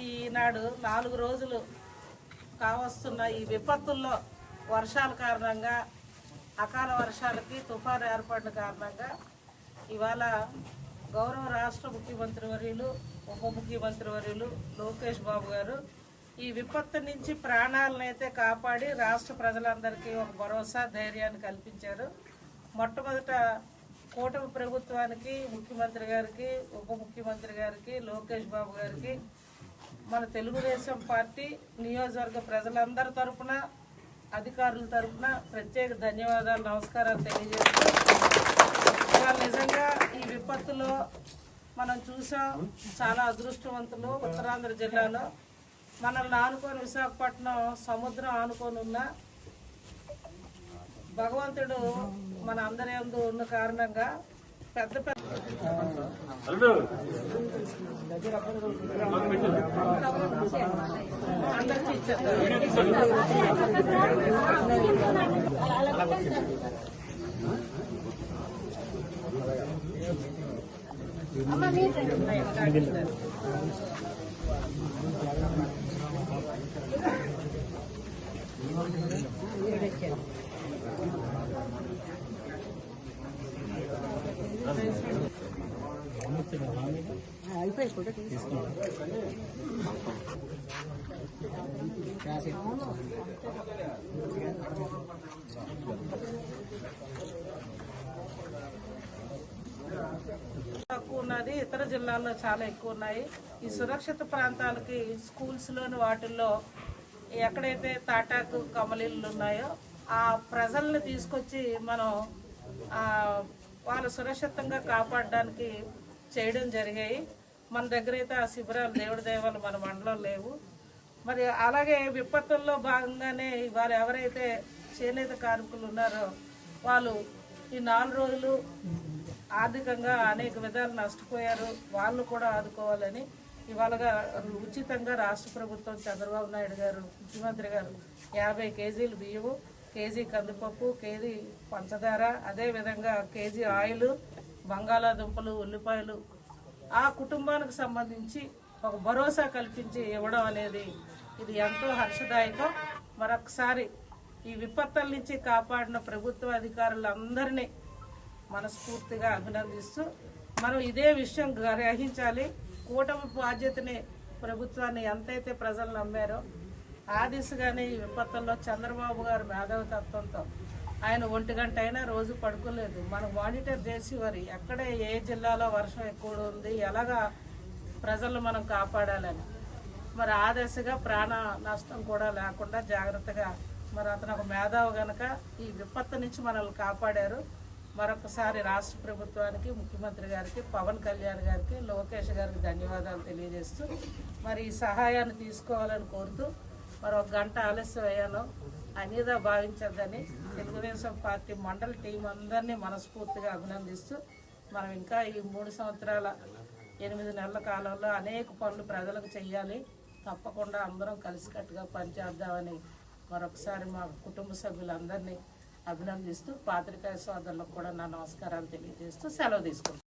ఈనాడు నాలుగు రోజులు కావస్తున్న ఈ విపత్తుల్లో వర్షాల కారణంగా అకాల వర్షాలకి తుఫాను ఏర్పడిన కారణంగా ఇవాళ గౌరవ రాష్ట్ర ముఖ్యమంత్రి వర్యులు ఉప ముఖ్యమంత్రి వర్యులు లోకేష్ బాబు గారు ఈ విపత్తు నుంచి ప్రాణాలనైతే కాపాడి రాష్ట్ర ప్రజలందరికీ ఒక భరోసా ధైర్యాన్ని కల్పించారు. మొట్టమొదట కూటమి ప్రభుత్వానికి ముఖ్యమంత్రి గారికి ఉప ముఖ్యమంత్రి గారికి లోకేష్ బాబు గారికి మన తెలుగుదేశం పార్టీ నియోజకవర్గ ప్రజలందరి తరపున అధికారుల తరపున ప్రత్యేక ధన్యవాదాలు నమస్కారాలు తెలియజేస్తూ నిజంగా ఈ విపత్తులో మనం చూసాం చాలా అదృష్టవంతులు ఉత్తరాంధ్ర జిల్లాలో. మనల్ని ఆనుకొని విశాఖపట్నం సముద్రం ఆనుకొని ఉన్న భగవంతుడు మన అందరి ఉన్న కారణంగా పెద్ద పెద్ద అందరికీ తక్కువ ఉన్నది. ఇతర జిల్లాల్లో చాలా ఎక్కువ ఉన్నాయి. ఈ సురక్షిత ప్రాంతాలకి స్కూల్స్లోని వాటిల్లో ఎక్కడైతే తాటాకు కమలీలు ఉన్నాయో ఆ ప్రజల్ని తీసుకొచ్చి మనం వాళ్ళు సురక్షితంగా కాపాడడానికి చేయడం జరిగాయి. మన దగ్గర అయితే ఆ శిబిరాలు దేవుడి దేవాలు మన మండలం లేవు. మరి అలాగే విపత్తుల్లో భాగంగానే వారు ఎవరైతే చేనేత కార్మికులు ఉన్నారో వాళ్ళు ఈ నాలుగు రోజులు ఆర్థికంగా అనేక విధాలు నష్టపోయారు. వాళ్ళు కూడా ఆదుకోవాలని ఇవాళగా ఉచితంగా రాష్ట్ర ప్రభుత్వం చంద్రబాబు నాయుడు గారు ముఖ్యమంత్రి గారు యాభై కేజీలు బియ్యము కేజీ కందిపప్పు కేజీ పంచదార అదేవిధంగా కేజీ ఆయిల్ బంగాళాదుంపలు ఉల్లిపాయలు ఆ కుటుంబానికి సంబంధించి ఒక భరోసా కల్పించి ఇవ్వడం అనేది ఇది ఎంతో హర్షదాయకం. మరొకసారి ఈ విపత్తుల నుంచి కాపాడిన ప్రభుత్వ అధికారులందరినీ మనస్ఫూర్తిగా అభినందిస్తూ మనం ఇదే విషయం గ్రహించాలి. కూటమి బాధ్యతని ప్రభుత్వాన్ని ఎంతైతే ప్రజలు నమ్మారో ఆ దిశగానే ఈ విపత్తుల్లో చంద్రబాబు గారు మేధావితత్వంతో ఆయన ఒంటి గంట అయినా రోజు పడుకోలేదు. మనం మానిటర్ చేసి మరి ఎక్కడ ఏ జిల్లాలో వర్షం ఎక్కువ ఉంది ఎలాగా ప్రజలు మనం కాపాడాలని. మరి ఆ దశగా ప్రాణ నష్టం కూడా లేకుండా జాగ్రత్తగా మరి అతను ఒక మేధావు గనక ఈ విపత్తు నుంచి మనల్ని కాపాడారు. మరొకసారి రాష్ట్ర ప్రభుత్వానికి ముఖ్యమంత్రి గారికి పవన్ కళ్యాణ్ గారికి లోకేష్ గారికి ధన్యవాదాలు తెలియజేస్తూ మరి ఈ సహాయాన్ని తీసుకోవాలని కోరుతూ మరి ఒక గంట ఆలస్యం అయ్యాను అనిదా భావించద్దని తెలుగుదేశం పార్టీ మండల టీం అందరినీ మనస్ఫూర్తిగా అభినందిస్తూ మనం ఇంకా ఈ మూడు సంవత్సరాల ఎనిమిది నెలల కాలంలో అనేక పనులు ప్రజలకు చేయాలి తప్పకుండా అందరం కలిసికట్టుగా పనిచేద్దామని మరొకసారి మా కుటుంబ సభ్యులందరినీ అభినందిస్తూ పాత్రికాయ సోదరులకు కూడా నా నమస్కారాలు తెలియజేస్తూ సెలవు తీసుకుంటాను